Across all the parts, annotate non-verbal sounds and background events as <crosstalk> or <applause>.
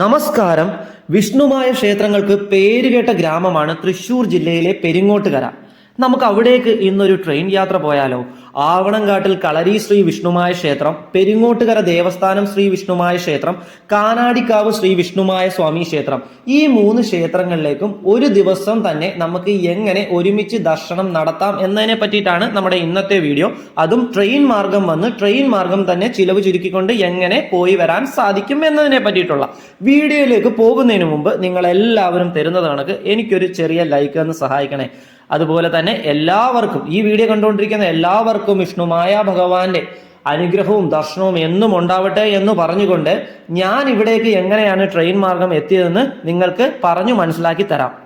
നമസ്കാരം. വിഷ്ണുമായ ക്ഷേത്രങ്ങൾക്ക് പേരുകേട്ട ഗ്രാമമാണ് തൃശൂർ ജില്ലയിലെ പെരിങ്ങോട്ടുകര. നമുക്ക് അവിടേക്ക് ഇന്നൊരു ട്രെയിൻ യാത്ര പോയാലോ? ആവണങ്കാട്ടിൽ കളരി ശ്രീ വിഷ്ണുമായ ക്ഷേത്രം പെരിങ്ങോട്ടുകര ദേവസ്ഥാനം ശ്രീ വിഷ്ണുമായ ക്ഷേത്രം കാനാടിക്കാവ് ശ്രീ വിഷ്ണുമായ സ്വാമി ക്ഷേത്രം. ഈ മൂന്ന് ക്ഷേത്രങ്ങളിലേക്കും ഒരു ദിവസം തന്നെ നമുക്ക് എങ്ങനെ ഒരുമിച്ച് ദർശനം നടത്താം എന്നതിനെ പറ്റിയിട്ടാണ് നമ്മുടെ ഇന്നത്തെ വീഡിയോ. അതും ട്രെയിൻ മാർഗം വന്ന് ട്രെയിൻ മാർഗം തന്നെ ചിലവ് ചുരുക്കിക്കൊണ്ട് എങ്ങനെ പോയി വരാൻ സാധിക്കും എന്നതിനെ പറ്റിയിട്ടുള്ള വീഡിയോയിലേക്ക് പോകുന്നതിന് മുമ്പ് നിങ്ങൾ എല്ലാവരും തരുന്നത് കണക്ക് എനിക്കൊരു ചെറിയ ലൈക്ക് എന്ന് സഹായിക്കണേ. അതുപോലെ തന്നെ എല്ലാവർക്കും ഈ വീഡിയോ കണ്ടുകൊണ്ടിരിക്കുന്ന എല്ലാവർക്കും വിഷ്ണുമായ ഭഗവാന്റെ അനുഗ്രഹവും ദർശനവും എന്നും ഉണ്ടാവട്ടെ എന്ന് പറഞ്ഞുകൊണ്ട് ഞാൻ ഇവിടേക്ക് എങ്ങനെയാണ് ട്രെയിൻ മാർഗം എത്തിയതെന്ന് നിങ്ങൾക്ക് പറഞ്ഞു മനസ്സിലാക്കി തരാം.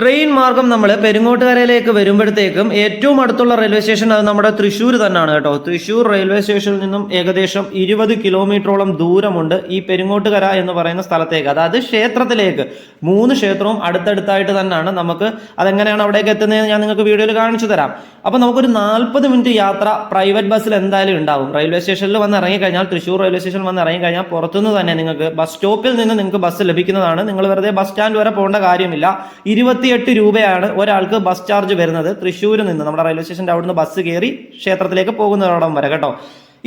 ട്രെയിൻ മാർഗം നമ്മൾ പെരുങ്ങോട്ടുകരയിലേക്ക് വരുമ്പോഴത്തേക്കും ഏറ്റവും അടുത്തുള്ള റെയിൽവേ സ്റ്റേഷൻ അത് നമ്മുടെ തൃശ്ശൂർ തന്നെയാണ് കേട്ടോ. തൃശ്ശൂർ റെയിൽവേ സ്റ്റേഷനിൽ നിന്നും ഏകദേശം ഇരുപത് കിലോമീറ്ററോളം ദൂരമുണ്ട് ഈ പെരുങ്ങോട്ടുകര എന്ന് പറയുന്ന സ്ഥലത്തേക്ക്. അതായത് ക്ഷേത്രത്തിലേക്ക്. മൂന്ന് ക്ഷേത്രവും അടുത്തടുത്തായിട്ട് തന്നെയാണ്. നമുക്ക് അതെങ്ങനെയാണ് അവിടേക്ക് എത്തുന്നത് ഞാൻ നിങ്ങൾക്ക് വീഡിയോയിൽ കാണിച്ചു തരാം. അപ്പോൾ നമുക്കൊരു നാൽപ്പത് മിനിറ്റ് യാത്ര പ്രൈവറ്റ് ബസ്സിൽ എന്തായാലും ഉണ്ടാവും. റെയിൽവേ സ്റ്റേഷനിൽ വന്ന് ഇറങ്ങിക്കഴിഞ്ഞാൽ തൃശ്ശൂർ റെയിൽവേ സ്റ്റേഷനിൽ വന്ന് ഇറങ്ങിക്കഴിഞ്ഞാൽ പുറത്തുനിന്ന് തന്നെ നിങ്ങൾക്ക് ബസ് സ്റ്റോപ്പിൽ നിന്ന് നിങ്ങൾക്ക് ബസ് ലഭിക്കുന്നതാണ്. നിങ്ങൾ വെറുതെ ബസ് സ്റ്റാൻഡ് വരെ പോകേണ്ട കാര്യമില്ല. ഇരുപത്തിയെട്ട് രൂപയാണ് ഒരാൾക്ക് ബസ് ചാർജ് വരുന്നത്. തൃശ്ശൂരിൽ നിന്ന് നമ്മുടെ റെയിൽവേ സ്റ്റേഷന്റെ അവിടുന്ന് ബസ് കയറി ക്ഷേത്രത്തിലേക്ക് പോകുന്നതോടം വരെ കേട്ടോ.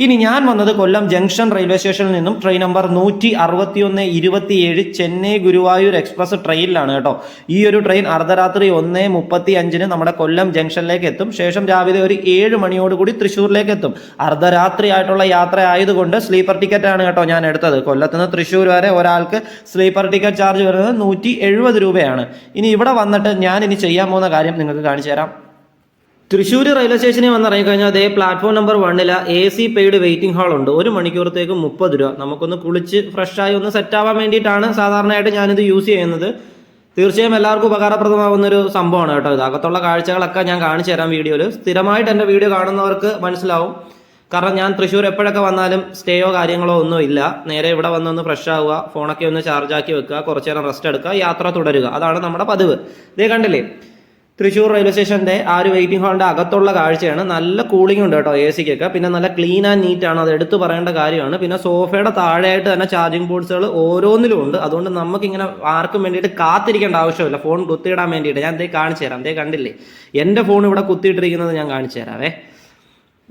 ഇനി ഞാൻ വന്നത് കൊല്ലം ജംഗ്ഷൻ റെയിൽവേ സ്റ്റേഷനിൽ നിന്നും ട്രെയിൻ നമ്പർ നൂറ്റി അറുപത്തിയൊന്ന് ഇരുപത്തിയേഴ് ചെന്നൈ ഗുരുവായൂർ എക്സ്പ്രസ് ട്രെയിനിലാണ് കേട്ടോ. ഈ ഒരു ട്രെയിൻ അർദ്ധരാത്രി ഒന്ന് മുപ്പത്തി അഞ്ചിന് നമ്മുടെ കൊല്ലം ജംഗ്ഷനിലേക്ക് എത്തും. ശേഷം രാവിലെ ഒരു ഏഴ് മണിയോടുകൂടി തൃശ്ശൂരിലേക്ക് എത്തും. അർദ്ധരാത്രി ആയിട്ടുള്ള യാത്ര ആയതുകൊണ്ട് സ്ലീപ്പർ ടിക്കറ്റ് ആണ് കേട്ടോ ഞാൻ എടുത്തത്. കൊല്ലത്ത് നിന്ന് തൃശ്ശൂർ വരെ ഒരാൾക്ക് സ്ലീപ്പർ ടിക്കറ്റ് ചാർജ് വരുന്നത് നൂറ്റി രൂപയാണ്. ഇനി ഇവിടെ വന്നിട്ട് ഞാൻ ഇനി ചെയ്യാൻ പോകുന്ന കാര്യം നിങ്ങൾക്ക് കാണിച്ചു തരാം. തൃശ്ശൂർ റെയിൽവേ സ്റ്റേഷനിൽ വന്ന് ഇറങ്ങിക്കഴിഞ്ഞാൽ അതേ പ്ലാറ്റ്ഫോം നമ്പർ വണ്ണിൽ A C paid waiting hall ഉണ്ട്. ഒരു മണിക്കൂറത്തേക്ക് മുപ്പത് രൂപ. നമുക്കൊന്ന് കുളിച്ച് ഫ്രഷായി ഒന്ന് സെറ്റ് ആവാൻ വേണ്ടിയിട്ടാണ് സാധാരണയായിട്ട് ഞാനിത് യൂസ് ചെയ്യുന്നത്. തീർച്ചയായും എല്ലാവർക്കും ഉപകാരപ്രദമാകുന്ന ഒരു സംഭവമാണ് കേട്ടോ ഇത്. അകത്തുള്ള കാഴ്ചകളൊക്കെ ഞാൻ കാണിച്ചു തരാം വീഡിയോയിൽ സ്ഥിരമായിട്ട് എന്റെ വീഡിയോ കാണുന്നവർക്ക് മനസ്സിലാവും. കാരണം ഞാൻ തൃശ്ശൂർ എപ്പോഴൊക്കെ വന്നാലും സ്റ്റേയോ കാര്യങ്ങളോ ഒന്നും ഇല്ല. നേരെ ഇവിടെ വന്നൊന്ന് ഫ്രഷ് ആവുക ഫോണൊക്കെ ഒന്ന് ചാർജ് ആക്കി വെക്കുക കുറച്ചു നേരം റെസ്റ്റ് എടുക്കുക യാത്ര തുടരുക. അതാണ് നമ്മുടെ പതിവ്. ഇതേ കണ്ടില്ലേ? തൃശ്ശൂർ റെയിൽവേ സ്റ്റേഷന്റെ ആ ഒരു വെയിറ്റിംഗ് ഹാളിന്റെ അകത്തുള്ള കാഴ്ചയാണ്. നല്ല കൂളിംഗ് ഉണ്ട് കേട്ടോ എ സിക്കൊക്കെ പിന്നെ നല്ല ക്ലീൻ ആൻഡ് നീറ്റ് ആണ്. അത് എടുത്തു പറയേണ്ട കാര്യമാണ്. പിന്നെ സോഫയുടെ താഴെയായിട്ട് തന്നെ ചാർജിങ് ബോർഡ്സുകൾ ഓരോന്നിലും ഉണ്ട്. അതുകൊണ്ട് നമുക്ക് ഇങ്ങനെ ആർക്കും വേണ്ടിയിട്ട് കാത്തിരിക്കേണ്ട ആവശ്യമില്ല. ഫോൺ കുത്തിയിടാൻ വേണ്ടിയിട്ട്. ഞാൻ ദേ കാണിച്ചു തരാം. ദേ കണ്ടില്ലേ? എന്റെ ഫോൺ ഇവിടെ കുത്തിയിട്ടിരിക്കുന്നത് ഞാൻ കാണിച്ചു തരാവേ.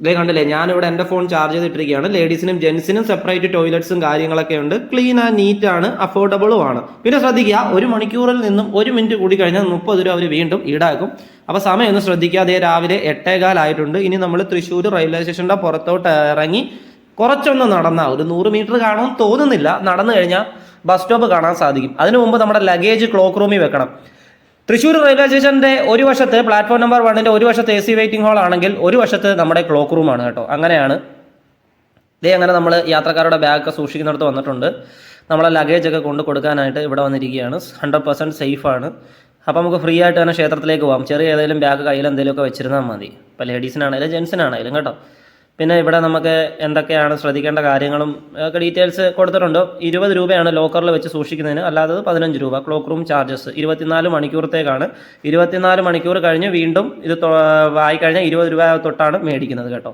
ഇതേ കണ്ടില്ലേ ഞാനിവിടെ എന്റെ ഫോൺ ചാർജ് ചെയ്തിട്ടിരിക്കുകയാണ്. ലേഡീസിനും ജെൻസിനും സെപ്പറേറ്റ് ടോയ്ലറ്റ്സും കാര്യങ്ങളൊക്കെ ഉണ്ട്. ക്ലീൻ ആൻഡ് നീറ്റ് ആണ് അഫോർഡബിളും ആണ്. പിന്നെ ശ്രദ്ധിക്കുക ഒരു മണിക്കൂറിൽ നിന്നും ഒരു മിനിറ്റ് കൂടി കഴിഞ്ഞാൽ മുപ്പത് രൂപ അവർ വീണ്ടും ഈടാക്കും. അപ്പോൾ സമയം ഒന്ന് ശ്രദ്ധിക്കുക അതേ രാവിലെ എട്ടേകാലായിട്ടുണ്ട്. ഇനി നമ്മൾ തൃശ്ശൂർ റെയിൽവേ സ്റ്റേഷന്റെ പുറത്തോട്ട് ഇറങ്ങി കുറച്ചൊന്ന് നടന്നാൽ ഒരു നൂറ് മീറ്റർ കാണുമെന്ന് തോന്നുന്നില്ല. നടന്നു കഴിഞ്ഞാൽ ബസ് സ്റ്റോപ്പ് കാണാൻ സാധിക്കും. അതിനു മുമ്പ് നമ്മുടെ ലഗേജ് ക്ലോക്ക് റൂമിൽ വെക്കണം. തൃശ്ശൂർ റെയിൽവേ സ്റ്റേഷന്റെ ഒരു വശത്ത് പ്ലാറ്റ്ഫോം നമ്പർ വണ്ണിന്റെ ഒരു വശത്ത് എ സി വെയിറ്റിംഗ് ഹാൾ ആണെങ്കിൽ ഒരു വശത്ത് നമ്മുടെ ക്ലോക്ക് റൂമാണ് കേട്ടോ. അങ്ങനെയാണ്. ഇതേ അങ്ങനെ നമ്മൾ യാത്രക്കാരുടെ ബാഗൊക്കെ സൂക്ഷിക്കുന്നിടത്ത് വന്നിട്ടുണ്ട്. നമ്മളെ ലഗേജ് ഒക്കെ കൊണ്ട് കൊടുക്കാനായിട്ട് ഇവിടെ വന്നിരിക്കുകയാണ്. ഹൺഡ്രഡ് പെർസെന്റ് ആണ്. അപ്പോൾ നമുക്ക് ഫ്രീ ആയിട്ട് തന്നെ ക്ഷേത്രത്തിലേക്ക് പോകാം ചെറിയ ഏതെങ്കിലും ബാഗ് കയ്യിൽ എന്തെങ്കിലുമൊക്കെ വെച്ചിരുന്നാൽ മതി. ഇപ്പോൾ ലേഡീസിനാണെങ്കിലും ജെൻസിനാണെങ്കിലും കേട്ടോ. പിന്നെ ഇവിടെ നമുക്ക് എന്തൊക്കെയാണ് ശ്രദ്ധിക്കേണ്ട കാര്യങ്ങളും ഒക്കെ ഡീറ്റെയിൽസ് കൊടുത്തിട്ടുണ്ട്. ഇരുപത് രൂപയാണ് ലോക്കറിൽ വെച്ച് സൂക്ഷിക്കുന്നതിന്. അല്ലാതെ പതിനഞ്ച് രൂപ. ക്ലോക്ക് റൂം ചാർജസ് ഇരുപത്തിനാല് മണിക്കൂറത്തേക്കാണ്. ഇരുപത്തിനാല് മണിക്കൂർ കഴിഞ്ഞ് വീണ്ടും ഇത് ആയിക്കഴിഞ്ഞാൽ കഴിഞ്ഞാൽ ഇരുപത് രൂപ തൊട്ടാണ് മേടിക്കുന്നത് കേട്ടോ.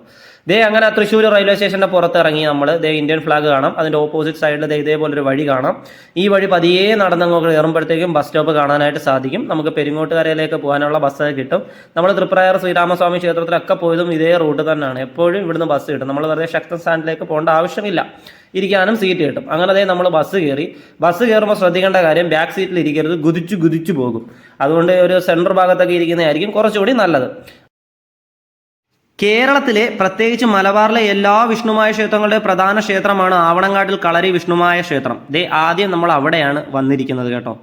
ദേ അങ്ങനെ തൃശ്ശൂർ റെയിൽവേ സ്റ്റേഷന്റെ പുറത്ത് ഇറങ്ങി നമ്മൾ ദേ ഇന്ത്യൻ ഫ്ലാഗ് കാണാം. അതിന്റെ ഓപ്പോസിറ്റ് സൈഡിൽ ദേ ഇതേപോലൊരു വഴി കാണാം. ഈ വഴി പതിയെ നടന്നങ്ങ് കയറുമ്പോഴത്തേക്കും ബസ് സ്റ്റോപ്പ് കാണാനായിട്ട് സാധിക്കും. നമുക്ക് പെരിങ്ങോട്ടുകരയിലേക്ക് പോകാനുള്ള ബസ് കിട്ടും. നമ്മൾ തൃപ്രായർ ശ്രീരാമസ്വാമി ക്ഷേത്രത്തിലൊക്കെ പോയതും ഇതേ റൂട്ട് തന്നെയാണ്. എപ്പോഴും ഇവിടുന്ന് ബസ് കിട്ടും. നമ്മൾ വെറുതെ ശക്തൻ സ്റ്റാൻഡിലേക്ക് പോകേണ്ട ആവശ്യമില്ല. ഇരിക്കാനും സീറ്റ് കിട്ടും. അങ്ങനെ അതേ നമ്മൾ ബസ് കയറി. ബസ് കയറുമ്പോൾ ശ്രദ്ധിക്കേണ്ട കാര്യം ബാക്ക് സീറ്റിൽ ഇരിക്കരുത്. കുതിച്ചു കുതിച്ചു പോകും. അതുകൊണ്ട് ഒരു സെൻട്രൽ ഭാഗത്തൊക്കെ ഇരിക്കുന്നതായിരിക്കും കുറച്ചുകൂടി നല്ലത്. കേരളത്തിലെ പ്രത്യേകിച്ച് മലബാറിലെ എല്ലാ വിഷ്ണുമായ ക്ഷേത്രങ്ങളുടെ പ്രധാന ക്ഷേത്രമാണ് ആവണങ്ങാട്ടിൽ കളരി വിഷ്ണുമായ ക്ഷേത്രം. ദേ ആദ്യം നമ്മൾ അവിടെയാണ് വന്നിരിക്കുന്നത് കേട്ടോ.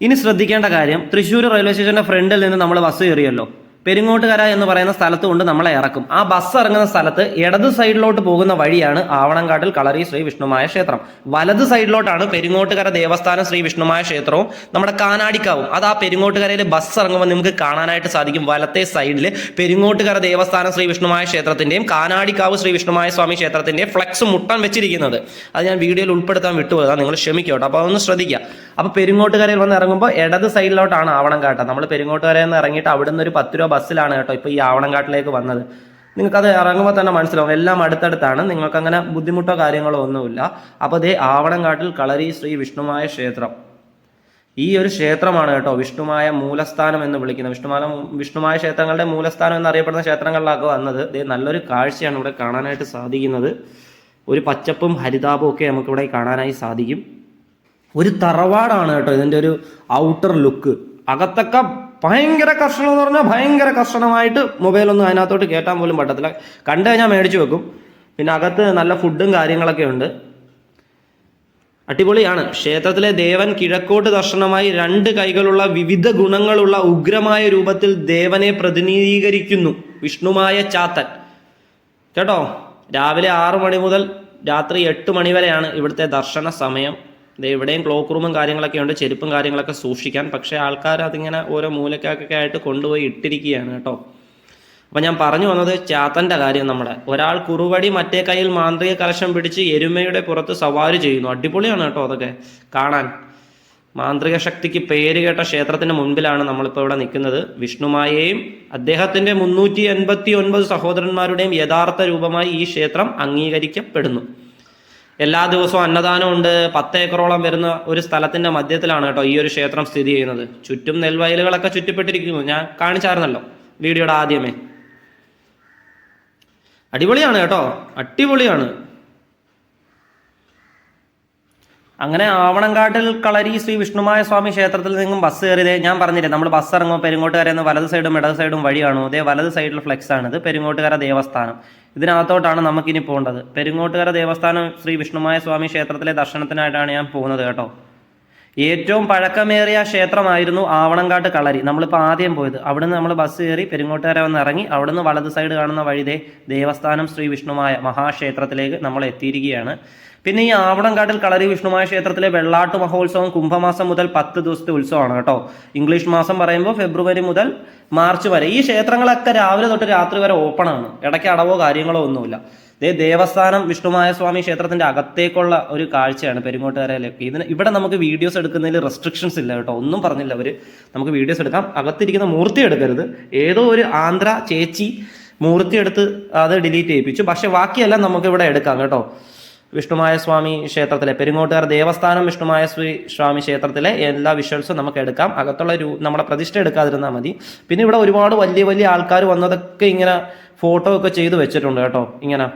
ഇനി ശ്രദ്ധിക്കേണ്ട കാര്യം തൃശ്ശൂർ റെയിൽവേ സ്റ്റേഷന്റെ ഫ്രണ്ടിൽ നിന്ന് നമ്മൾ ബസ് കയറിയല്ലോ. പെരിങ്ങോട്ടുകര എന്ന് പറയുന്ന സ്ഥലത്ത് കൊണ്ട് നമ്മളെ ഇറക്കും. ആ ബസ് ഇറങ്ങുന്ന സ്ഥലത്ത് ഇടത് സൈഡിലോട്ട് പോകുന്ന വഴിയാണ് ആവണങ്കാട്ടിൽ കളറി ശ്രീ വിഷ്ണുമായ ക്ഷേത്രം. വലത് സൈഡിലോട്ടാണ് പെരുങ്ങോട്ടുകര ദേവസ്ഥാനം ശ്രീ വിഷ്ണുമായ ക്ഷേത്രവും നമ്മുടെ കാനാടിക്കാവും. അത് ആ പെരുങ്ങോട്ടുകരയിൽ ബസ് ഇറങ്ങുമ്പോൾ നമുക്ക് കാണാനായിട്ട് സാധിക്കും. വലത്തെ സൈഡിൽ പെരുങ്ങോട്ടുകര ദേവസ്ഥാനം ശ്രീ വിഷ്ണുമായ ക്ഷേത്രത്തിന്റെയും കാനാടിക്കാവ് ശ്രീ വിഷ്ണുമായ സ്വാമി ക്ഷേത്രത്തിന്റെയും ഫ്ലക്സ് മുട്ടൻ വെച്ചിരിക്കുന്നത്. അത് ഞാൻ വീഡിയോയിൽ ഉൾപ്പെടുത്താൻ വിട്ടുപോകാം നിങ്ങൾ ക്ഷമിക്കോട്ടോ. അപ്പോൾ അതൊന്ന് ശ്രദ്ധിക്കുക. അപ്പോൾ പെരുങ്ങോട്ടുകരയിൽ വന്ന് ഇറങ്ങുമ്പോൾ ഇടത് സൈഡിലോട്ടാണ് ആവണം ആവണങ്കാട്ട. നമ്മൾ പെരുങ്ങോട്ടുകരയിൽ നിന്ന് ഇറങ്ങിയിട്ട് അവിടുന്ന് ഒരു പത്ത് രൂപ ബസ്സിലാണ് കേട്ടോ ഇപ്പോൾ ഈ ആവണങ്കാട്ടിലേക്ക് വന്നത്. നിങ്ങൾക്കത് ഇറങ്ങുമ്പോൾ തന്നെ മനസ്സിലാവും. എല്ലാം അടുത്തടുത്താണ്. നിങ്ങൾക്കങ്ങനെ ബുദ്ധിമുട്ടോ കാര്യങ്ങളോ ഒന്നുമില്ല. അപ്പോൾ ദേ ആവണങ്കാട്ടിൽ കളരി ശ്രീ വിഷ്ണുമായ ക്ഷേത്രം. ഈ ഒരു ക്ഷേത്രമാണ് കേട്ടോ വിഷ്ണുമായ മൂലസ്ഥാനം എന്ന് വിളിക്കുന്നത്. വിഷ്ണുമായ വിഷ്ണുമായ ക്ഷേത്രങ്ങളുടെ മൂലസ്ഥാനം എന്നറിയപ്പെടുന്ന ക്ഷേത്രങ്ങളിലൊക്കെ വന്നത് ദേ നല്ലൊരു കാഴ്ചയാണ് ഇവിടെ കാണാനായിട്ട് സാധിക്കുന്നത്. ഒരു പച്ചപ്പും ഹരിതാപവും ഒക്കെ നമുക്കിവിടെ കാണാനായി സാധിക്കും. ഒരു തറവാടാണ് കേട്ടോ ഇതിന്റെ ഒരു ഔട്ടർ ലുക്ക്. അകത്തൊക്കെ ഭയങ്കര കർശനം എന്ന് പറഞ്ഞാൽ ഭയങ്കര കർശനമായിട്ട് മൊബൈലൊന്നും അതിനകത്തോട്ട് കേട്ടാൻ പോലും പറ്റത്തില്ല. കണ്ടു കഴിഞ്ഞാൽ മേടിച്ചു വെക്കും. പിന്നെ അകത്ത് നല്ല ഫുഡും കാര്യങ്ങളൊക്കെ ഉണ്ട്. അടിപൊളിയാണ്. ക്ഷേത്രത്തിലെ ദേവൻ കിഴക്കോട്ട് ദർശനമായി രണ്ട് കൈകളുള്ള വിവിധ ഗുണങ്ങളുള്ള ഉഗ്രമായ രൂപത്തിൽ ദേവനെ പ്രതിനിധീകരിക്കുന്നു വിഷ്ണുമായ ചാത്തൻ. കേട്ടോ? രാവിലെ ആറു മണി മുതൽ രാത്രി എട്ട് മണി വരെയാണ് ഇവിടുത്തെ ദർശന സമയം. ഇവിടെയും ക്ലോക്ക് റൂമും കാര്യങ്ങളൊക്കെ ഉണ്ട് ചെരുപ്പും കാര്യങ്ങളൊക്കെ സൂക്ഷിക്കാൻ. പക്ഷേ ആൾക്കാർ അതിങ്ങനെ ഓരോ മൂലക്കൊക്കെ ആയിട്ട് കൊണ്ടുപോയി ഇട്ടിരിക്കുകയാണ് കേട്ടോ. അപ്പം ഞാൻ പറഞ്ഞു വന്നത് ചാത്തന്റെ കാര്യം നമ്മുടെ ഒരാൾ കുറുവടി മറ്റേ കയ്യിൽ മാന്ത്രിക കലശം പിടിച്ച് എരുമയുടെ പുറത്ത് സവാരി ചെയ്യുന്നു. അടിപൊളിയാണ് കേട്ടോ അതൊക്കെ. കാണാൻ. മാന്ത്രിക ശക്തിക്ക് പേര് കേട്ട ക്ഷേത്രത്തിന് മുൻപിലാണ് നമ്മളിപ്പോൾ ഇവിടെ നിൽക്കുന്നത്. വിഷ്ണുമായെയും അദ്ദേഹത്തിന്റെ മുന്നൂറ്റി എൺപത്തി ഒൻപത് സഹോദരന്മാരുടെയും യഥാർത്ഥ രൂപമായി ഈ ക്ഷേത്രം അംഗീകരിക്കപ്പെടുന്നു. എല്ലാ ദിവസവും അന്നദാനം ഉണ്ട്. പത്ത് ഏക്കറോളം വരുന്ന ഒരു സ്ഥലത്തിന്റെ മധ്യത്തിലാണ് കേട്ടോ ഈ ഒരു ക്ഷേത്രം സ്ഥിതി ചെയ്യുന്നത്. ചുറ്റും നെൽവയലുകളൊക്കെ ചുറ്റിപ്പെട്ടിരിക്കുന്നു. ഞാൻ കാണിച്ചായിരുന്നല്ലോ വീഡിയോയുടെ ആദ്യമേ. അടിപൊളിയാണ് കേട്ടോ. അടിപൊളിയാണ്. അങ്ങനെ ആവണങ്കാട്ടിൽ കളരി ശ്രീ വിഷ്ണുമായ സ്വാമി ക്ഷേത്രത്തിൽ നിന്നും ബസ് കയറിയതേ ഞാൻ പറഞ്ഞില്ലേ നമ്മൾ ബസ് ഇറങ്ങുമ്പോൾ പെരുങ്ങോട്ടുകര എന്ന് വലത് സൈഡും ഇടത് സൈഡും വഴിയാണോ? അതേ വലത് സൈഡിൽ ഫ്ലെക്സ് ആണ്. ഇത് പെരുങ്ങോട്ടുകര ദേവസ്ഥാനം. ഇതിനകത്തോട്ടാണ് നമുക്കിനി പോകേണ്ടത്. പെരുങ്ങോട്ടുകര ദേവസ്ഥാനം ശ്രീ വിഷ്ണുമായ സ്വാമി ക്ഷേത്രത്തിലെ ദർശനത്തിനായിട്ടാണ് ഞാൻ പോകുന്നത് കേട്ടോ. ഏറ്റവും പഴക്കമേറിയ ക്ഷേത്രമായിരുന്നു ആവണങ്കാട്ട് കളരി. നമ്മളിപ്പോൾ ആദ്യം പോയത്. അവിടുന്ന് നമ്മൾ ബസ് കയറി പെരുങ്ങോട്ടുകര വന്ന് ഇറങ്ങി അവിടുന്ന് വലത് സൈഡ് കാണുന്ന വഴിതേ ദേവസ്ഥാനം ശ്രീ വിഷ്ണുമായ മഹാക്ഷേത്രത്തിലേക്ക് നമ്മൾ എത്തിയിരിക്കുകയാണ് പിന്നെ ഈ ആവണങ്കാട്ടിൽ കളരി വിഷ്ണുമായ ക്ഷേത്രത്തിലെ വെള്ളാട്ട് മഹോത്സവം കുംഭമാസം മുതൽ പത്ത് ദിവസത്തെ ഉത്സവമാണ് കേട്ടോ. ഇംഗ്ലീഷ് മാസം പറയുമ്പോൾ ഫെബ്രുവരി മുതൽ മാർച്ച് വരെ. ഈ ക്ഷേത്രങ്ങളൊക്കെ രാവിലെ തൊട്ട് രാത്രി വരെ ഓപ്പൺ ആണ്. ഇടയ്ക്ക് അടവോ കാര്യങ്ങളോ ഒന്നുമില്ല. ഇതേ ദേവസ്ഥാനം വിഷ്ണുമായ സ്വാമി ക്ഷേത്രത്തിന്റെ അകത്തേക്കുള്ള ഒരു കാഴ്ചയാണ് പെരുങ്ങോട്ടുകരയിലേക്ക് ഇതിന് ഇവിടെ നമുക്ക് വീഡിയോസ് എടുക്കുന്നതിൽ റെസ്ട്രിക്ഷൻസ് ഇല്ല കേട്ടോ. ഒന്നും പറഞ്ഞില്ല അവർ നമുക്ക് വീഡിയോസ് എടുക്കാം. അകത്തിരിക്കുന്ന മൂർത്തി എടുക്കരുത്. ഏതോ ഒരു ആന്ധ്ര ചേച്ചി മൂർത്തി എടുത്ത് അത് ഡിലീറ്റ് ചെയ്യിപ്പിച്ചു. പക്ഷെ ബാക്കിയെല്ലാം നമുക്ക് ഇവിടെ എടുക്കാം കേട്ടോ. വിഷ്ണുമായ സ്വാമി ക്ഷേത്രത്തിലെ പെരുങ്ങോട്ടുകാർ ദേവസ്ഥാനം വിഷ്ണുമായ സ്വാമി ക്ഷേത്രത്തിലെ എല്ലാ വിഷ്വൽസും നമുക്ക് എടുക്കാം. അകത്തുള്ള രൂ നമ്മുടെ പ്രതിഷ്ഠ എടുക്കാതിരുന്നാൽ മതി. പിന്നെ ഇവിടെ ഒരുപാട് വലിയ വലിയ ആൾക്കാർ വന്നതൊക്കെ ഇങ്ങനെ ഫോട്ടോ ഒക്കെ ചെയ്തു വെച്ചിട്ടുണ്ട് കേട്ടോ. ഇങ്ങനെ.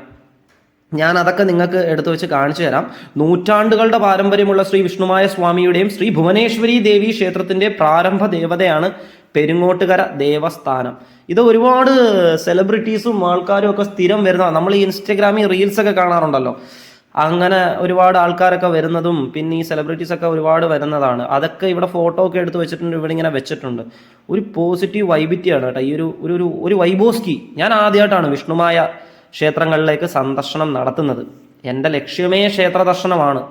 ഞാൻ അതൊക്കെ നിങ്ങൾക്ക് എടുത്തു വെച്ച് കാണിച്ചു തരാം. നൂറ്റാണ്ടുകളുടെ പാരമ്പര്യമുള്ള ശ്രീ വിഷ്ണുമായ സ്വാമിയുടെയും ശ്രീ ഭുവനേശ്വരി ദേവി ക്ഷേത്രത്തിന്റെ പ്രാരംഭ ദേവതയാണ് പെരുങ്ങോട്ടുകര ദേവസ്ഥാനം. ഇത് ഒരുപാട് സെലിബ്രിറ്റീസും ആൾക്കാരും ഒക്കെ സ്ഥിരം വരുന്നതാണ് നമ്മൾ ഈ ഇൻസ്റ്റഗ്രാമിൽ റീൽസ് ഒക്കെ കാണാറുണ്ടല്ലോ. അങ്ങനെ ഒരുപാട് ആൾക്കാരൊക്കെ വരുന്നതും പിന്നെ ഈ സെലിബ്രിറ്റീസ് ഒക്കെ ഒരുപാട് വരുന്നതാണ്. അതൊക്കെ ഇവിടെ ഫോട്ടോ ഒക്കെ എടുത്ത് വെച്ചിട്ടുണ്ട് ഇവിടെ ഇങ്ങനെ വെച്ചിട്ടുണ്ട്. ഒരു പോസിറ്റീവ് വൈബിറ്റിയാണ് കേട്ടോ. ഈ ഒരു ഒരു ഒരു വൈബോസ്കി. ഞാൻ ആദ്യമായിട്ടാണ് വിഷ്ണുമായ ക്ഷേത്രങ്ങളിലേക്ക് സന്ദർശനം നടത്തുന്നത്. എന്റെ ലക്ഷ്യമേ ക്ഷേത്ര ദർശനമാണ്.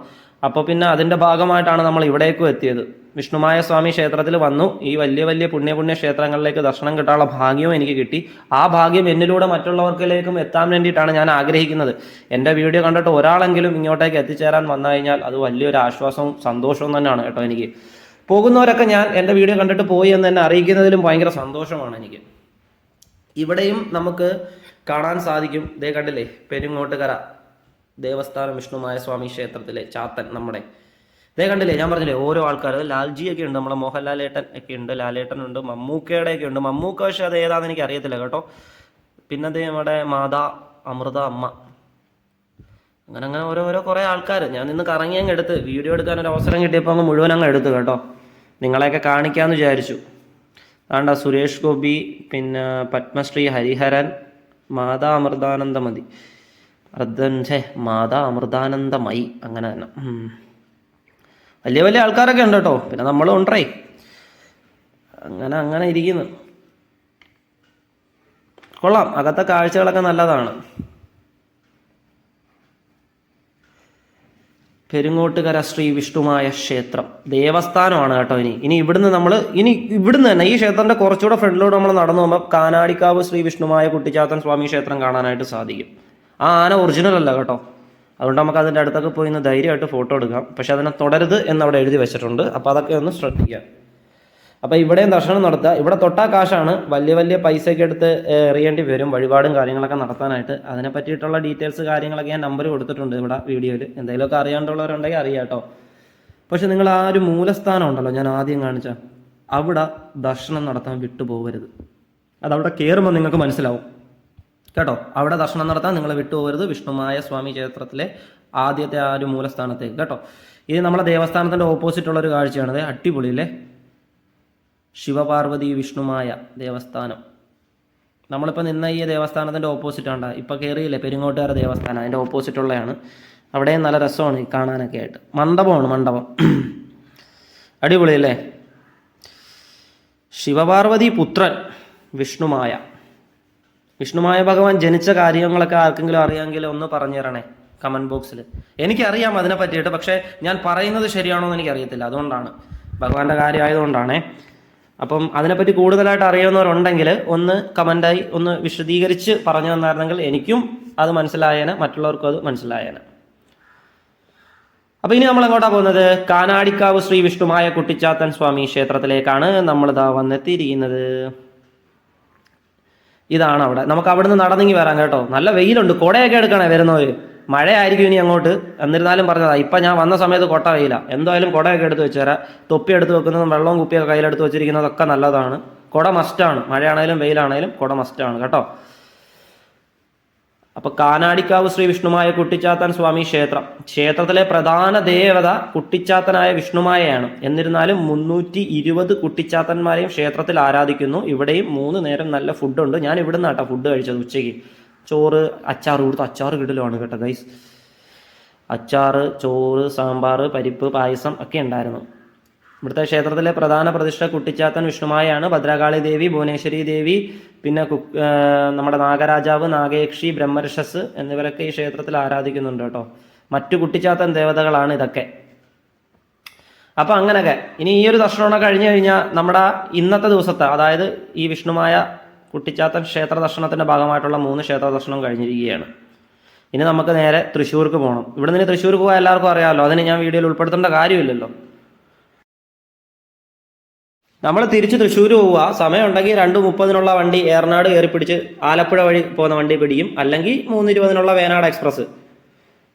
അപ്പോൾ പിന്നെ അതിന്റെ ഭാഗമായിട്ടാണ് നമ്മൾ ഇവിടേക്കും എത്തിയത്. വിഷ്ണുമായ സ്വാമി ക്ഷേത്രത്തിൽ വന്നു. ഈ വലിയ വലിയ പുണ്യ പുണ്യ ക്ഷേത്രങ്ങളിലേക്ക് ദർശനം കിട്ടാനുള്ള ഭാഗ്യവും എനിക്ക് കിട്ടി. ആ ഭാഗ്യം എന്നിലൂടെ മറ്റുള്ളവർക്കിലേക്കും എത്താൻ വേണ്ടിയിട്ടാണ് ഞാൻ ആഗ്രഹിക്കുന്നത്. എന്റെ വീഡിയോ കണ്ടിട്ട് ഒരാളെങ്കിലും ഇങ്ങോട്ടേക്ക് എത്തിച്ചേരാൻ വന്നു കഴിഞ്ഞാൽ അത് വലിയൊരു ആശ്വാസവും സന്തോഷവും തന്നെയാണ് കേട്ടോ എനിക്ക്. പോകുന്നവരൊക്കെ ഞാൻ എന്റെ വീഡിയോ കണ്ടിട്ട് പോയി എന്ന് എന്നെ അറിയിക്കുന്നതിലും ഭയങ്കര സന്തോഷമാണ് എനിക്ക്. ഇവിടെയും നമുക്ക് കാണാൻ സാധിക്കും. ഇതേ കണ്ടില്ലേ? പെരുങ്ങോട്ടുകര. ദേവസ്ഥാനം വിഷ്ണുമായ സ്വാമി ക്ഷേത്രത്തിലെ ചാത്തൻ നമ്മുടെ. ഇതേ കണ്ടില്ലേ ഞാൻ പറഞ്ഞില്ലേ ഓരോ ആൾക്കാർ ലാൽജി ഒക്കെ ഉണ്ട് നമ്മുടെ മോഹൻലാലേട്ടൻ ഒക്കെ ഉണ്ട് ലാലേട്ടൻ ഉണ്ട്. മമ്മൂക്കയുടെ ഒക്കെ ഉണ്ട് മമ്മൂക്ക പക്ഷെ അത് ഏതാണെന്ന് എനിക്ക് അറിയത്തില്ല കേട്ടോ. പിന്നെ അത് നമ്മുടെ മാതാ അമൃത അമ്മ. അങ്ങനെ അങ്ങനെ ഓരോരോ ഓരോ കുറേ ആൾക്കാർ ഞാൻ ഇന്ന് കറങ്ങി അങ്ങ് എടുത്ത് വീഡിയോ എടുക്കാൻ ഒരു അവസരം കിട്ടിയപ്പോൾ അങ്ങ് മുഴുവൻ അങ്ങ് എടുത്തു കേട്ടോ. നിങ്ങളെയൊക്കെ കാണിക്കാമെന്ന് വിചാരിച്ചു. ആണ്ട സുരേഷ് ഗോപി പിന്നെ പത്മശ്രീ ഹരിഹരൻ മാതാ അമൃതാനന്ദമതി. അർദ്ധൻ ഛേ മാതാ അമൃതാനന്ദമായി അങ്ങനെ തന്നെ. വലിയ വലിയ ആൾക്കാരൊക്കെ ഉണ്ട് കേട്ടോ. പിന്നെ നമ്മളും ഉണ്ടേ. അങ്ങനെ അങ്ങനെ ഇരിക്കുന്നു. കൊള്ളാം. അകത്തെ കാഴ്ചകളൊക്കെ നല്ലതാണ്. പെരുങ്ങോട്ടുകര ശ്രീ വിഷ്ണുമായ ക്ഷേത്രം. ദേവസ്ഥാനമാണ് കേട്ടോ ഇനി. ഇനി ഇവിടുന്ന് നമ്മൾ ഇനി ഇവിടുന്ന് തന്നെ ഈ ക്ഷേത്രത്തിന്റെ കുറച്ചുകൂടെ ഫ്രണ്ടിലൂടെ നമ്മൾ നടന്നു പോകുമ്പോൾ കാനാടിക്കാവ് ശ്രീ വിഷ്ണുമായ കുട്ടിച്ചാത്തൻ സ്വാമി ക്ഷേത്രം കാണാനായിട്ട് സാധിക്കും. ആ ആന ഒറിജിനൽ അല്ല കേട്ടോ. അതുകൊണ്ട് നമുക്ക് അതിന്റെ അടുത്തൊക്കെ പോയി ഇന്ന് ധൈര്യമായിട്ട് ഫോട്ടോ എടുക്കാം. പക്ഷെ അതിനെ തുടരുത് എന്ന് അവിടെ എഴുതി വെച്ചിട്ടുണ്ട്. അപ്പോൾ അതൊക്കെ ഒന്ന് ശ്രദ്ധിക്കാം. അപ്പോൾ ഇവിടെയും ദർശനം നടത്തുക ഇവിടെ തൊട്ടാ കാശാണ്. വലിയ വലിയ പൈസയൊക്കെ എടുത്ത് എറിയേണ്ടി വരും. വഴിപാടും കാര്യങ്ങളൊക്കെ നടത്താനായിട്ട്. അതിനെ പറ്റിയിട്ടുള്ള ഡീറ്റെയിൽസ് കാര്യങ്ങളൊക്കെ ഞാൻ നമ്പർ കൊടുത്തിട്ടുണ്ട് ഇവിടെ വീഡിയോയിൽ. എന്തെങ്കിലുമൊക്കെ അറിയാണ്ടുള്ളവരുണ്ടെങ്കിൽ അറിയാം കേട്ടോ. പക്ഷെ നിങ്ങൾ ആ ഒരു മൂലസ്ഥാനം ഉണ്ടല്ലോ ഞാൻ ആദ്യം കാണിച്ച. അവിടെ ദർശനം നടത്താൻ വിട്ടുപോകരുത്. അതവിടെ കയറുമ്പോൾ നിങ്ങൾക്ക് മനസ്സിലാവും. കേട്ടോ? അവിടെ ദർശനം നടത്താൻ നിങ്ങൾ വിട്ടുപോകരുത്. വിഷ്ണുമായ സ്വാമി ക്ഷേത്രത്തിലെ ആദ്യത്തെ ആ ഒരു മൂലസ്ഥാനത്തേക്ക് കേട്ടോ? ഇത് നമ്മളെ ദേവസ്ഥാനത്തിന്റെ ഓപ്പോസിറ്റ് ഉള്ള ഒരു കാഴ്ചയാണത് അടിപൊളിയല്ലേ ശിവപാർവതി വിഷ്ണുമായ ദേവസ്ഥാനം. നമ്മളിപ്പോൾ നിന്ന ഈ ദേവസ്ഥാനത്തിന്റെ ഓപ്പോസിറ്റ് ആണ് ഇപ്പോൾ കയറിയില്ലേ പെരിങ്ങോട്ടുകാര ദേവസ്ഥാനം. അതിന്റെ ഓപ്പോസിറ്റ് ഉള്ളതാണ് അവിടെയും നല്ല രസമാണ് ഈ കാണാനൊക്കെ ആയിട്ട്. മണ്ഡപമാണ് മണ്ഡപം. അടിപൊളി അല്ലേ? ശിവപാർവതി പുത്രൻ വിഷ്ണുമായ. വിഷ്ണുമായ ഭഗവാൻ ജനിച്ച കാര്യങ്ങളൊക്കെ ആർക്കെങ്കിലും അറിയാമെങ്കിൽ ഒന്ന് പറഞ്ഞു തരണേ കമന്റ് ബോക്സിൽ എനിക്കറിയാം അതിനെ പറ്റിയിട്ട് പക്ഷേ ഞാൻ പറയുന്നത് ശരിയാണോ എന്ന് എനിക്കറിയത്തില്ല. അതുകൊണ്ടാണ്. ഭഗവാന്റെ കാര്യമായതുകൊണ്ടാണേ അപ്പം അതിനെപ്പറ്റി കൂടുതലായിട്ട് അറിയാവുന്നവരുണ്ടെങ്കിൽ ഒന്ന് കമന്റായി ഒന്ന് വിശദീകരിച്ച് പറഞ്ഞു തന്നായിരുന്നെങ്കിൽ എനിക്കും അത് മനസ്സിലായേനെ മറ്റുള്ളവർക്കും അത് മനസ്സിലായേനെ. അപ്പൊ ഇനി നമ്മൾ എങ്ങോട്ടാ പോകുന്നത്? കാനാടിക്കാവ് ശ്രീ വിഷ്ണുമായ കുട്ടിച്ചാത്തൻ സ്വാമി ക്ഷേത്രത്തിലേക്കാണ് നമ്മൾ ഇതാ വന്നെത്തിയിരിക്കുന്നത്. ഇതാണ് അവിടെ. നമുക്ക് അവിടെ നിന്ന് നടന്നെങ്കിൽ വരാം കേട്ടോ. നല്ല വെയിലുണ്ട്. കുടയൊക്കെ എടുക്കണേ വരുന്നവര്. മഴയായിരിക്കും ഇനി അങ്ങോട്ട്. എന്നിരുന്നാലും പറഞ്ഞതാ ഇപ്പം ഞാൻ വന്ന സമയത്ത് കൊട്ട വെയില. എന്തായാലും കുടയൊക്കെ എടുത്ത് വെച്ചുതരാം തൊപ്പി എടുത്ത് വെക്കുന്നതും വെള്ളവും കുപ്പിയൊക്കെ കയ്യിലെടുത്ത് വെച്ചിരിക്കുന്നതൊക്കെ നല്ലതാണ്. കുട മസ്റ്റാണ് മഴയാണേലും വെയിലാണേലും കുട മസ്റ്റാണ് കേട്ടോ. അപ്പൊ കാനാടിക്കാവ് ശ്രീ വിഷ്ണുമായ കുട്ടിച്ചാത്തൻ സ്വാമി ക്ഷേത്രം. ക്ഷേത്രത്തിലെ പ്രധാന ദേവത കുട്ടിച്ചാത്തനായ വിഷ്ണുമായയാണ്. എന്നിരുന്നാലും മുന്നൂറ്റി ഇരുപത് കുട്ടിച്ചാത്തന്മാരെയും ക്ഷേത്രത്തിൽ ആരാധിക്കുന്നു. ഇവിടെയും മൂന്ന് നേരം നല്ല ഫുഡുണ്ട്. ഞാൻ ഇവിടെ കേട്ടോ ഫുഡ് കഴിച്ചത് ഉച്ചയ്ക്ക്. ചോറ് അച്ചാർ കൊടുത്ത് അച്ചാർ കിടലുമാണ് കേട്ടോ ഗൈസ് അച്ചാറ് ചോറ് സാമ്പാർ പരിപ്പ് പായസം ഒക്കെ ഉണ്ടായിരുന്നു. ഇവിടുത്തെ ക്ഷേത്രത്തിലെ പ്രധാന പ്രതിഷ്ഠ കുട്ടിച്ചാത്തൻ വിഷ്ണുമായാണ്. ഭദ്രകാളി ദേവി ഭുവനേശ്വരി ദേവി പിന്നെ നമ്മുടെ നാഗരാജാവ് നാഗേക്ഷി ബ്രഹ്മർഷസ് എന്നിവരൊക്കെ ഈ ക്ഷേത്രത്തിൽ ആരാധിക്കുന്നുണ്ട് കേട്ടോ. മറ്റു കുട്ടിച്ചാത്തൻ ദേവതകളാണ് ഇതൊക്കെ. അപ്പൊ അങ്ങനെയൊക്കെ. ഇനി ഈ ഒരു ദർശനമൊക്കെ കഴിഞ്ഞു കഴിഞ്ഞാൽ നമ്മുടെ ഇന്നത്തെ ദിവസത്തെ അതായത് ഈ വിഷ്ണുമായ കുട്ടിച്ചാത്തൻ ക്ഷേത്ര ദർശനത്തിന്റെ ഭാഗമായിട്ടുള്ള മൂന്ന് ക്ഷേത്ര ദർശനം കഴിഞ്ഞിരിക്കുകയാണ്. ഇനി നമുക്ക് നേരെ തൃശ്ശൂർക്ക് പോകണം ഇവിടെ നിന്ന് തൃശ്ശൂർ പോകാൻ എല്ലാവർക്കും അറിയാമല്ലോ. അതിന് ഞാൻ വീഡിയോയിൽ ഉൾപ്പെടുത്തേണ്ട കാര്യമില്ലല്ലോ. നമ്മൾ തിരിച്ച് തൃശ്ശൂർ പോവുക. സമയമുണ്ടെങ്കിൽ രണ്ട് മുപ്പതിനുള്ള വണ്ടി ഏറനാട് കയറി പിടിച്ച് ആലപ്പുഴ വഴി പോകുന്ന വണ്ടി പിടിക്കും. അല്ലെങ്കിൽ മൂന്ന് ഇരുപതിനുള്ള വേനാട് എക്സ്പ്രസ്.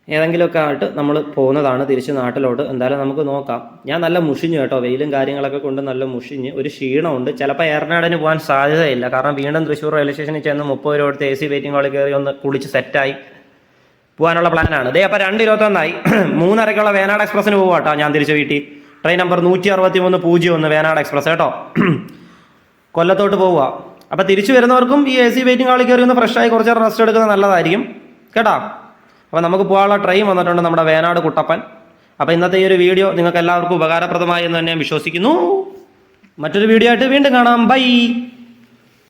ഏതെങ്കിലുമൊക്കെ ആയിട്ട് നമ്മൾ പോകുന്നതാണ് തിരിച്ച് നാട്ടിലോട്ട്. എന്തായാലും നമുക്ക് നോക്കാം. ഞാൻ നല്ല മുഷിഞ്ഞു കേട്ടോ. വെയിലും കാര്യങ്ങളൊക്കെ കൊണ്ട് നല്ല മുഷിഞ്ഞ് ഒരു ക്ഷീണമുണ്ട്. ചിലപ്പോൾ ഏറനാടിന് പോകാൻ സാധ്യതയില്ല. കാരണം വീണ്ടും തൃശ്ശൂർ റെയിൽവേ സ്റ്റേഷനിൽ ചെന്ന് മുപ്പത് രൂപ എടുത്ത് എ സി വെയിറ്റിംഗ് ഹാളിൽ കയറി ഒന്ന് കുളിച്ച് സെറ്റായി പോകാനുള്ള പ്ലാനാണ്. ഇതേ അപ്പോൾ രണ്ട് ഇരുപത്തൊന്നായി. <clears throat> മൂന്നരയ്ക്കുള്ള വേനാട് എക്സ്പ്രസ്സിന് പോകാം കേട്ടോ ഞാൻ തിരിച്ച് വീട്ടിൽ. ട്രെയിൻ നമ്പർ നൂറ്റി അറുപത്തി മൂന്ന് പൂജ്യം ഒന്ന് വേനാട് എക്സ്പ്രസ് കേട്ടോ. കൊല്ലത്തോട്ട് പോവുക. അപ്പോൾ തിരിച്ചു വരുന്നവർക്കും ഈ എ സി വെയിറ്റിംഗ് ഹാളിൽ കയറി ഒന്ന് ഫ്രഷായി കുറച്ച് റെസ്റ്റ് എടുക്കുന്നത് നല്ലതായിരിക്കും. കേട്ടോ? അപ്പോൾ നമുക്ക് പോകാനുള്ള ട്രെയിൻ വന്നിട്ടുണ്ട് നമ്മുടെ വേനാട് കുട്ടപ്പൻ. അപ്പോൾ ഇന്നത്തെ ഈ ഒരു വീഡിയോ നിങ്ങൾക്ക് എല്ലാവർക്കും ഉപകാരപ്രദമായി എന്ന് തന്നെ വിശ്വസിക്കുന്നു. മറ്റൊരു വീഡിയോ ആയിട്ട് വീണ്ടും കാണാം. ബൈ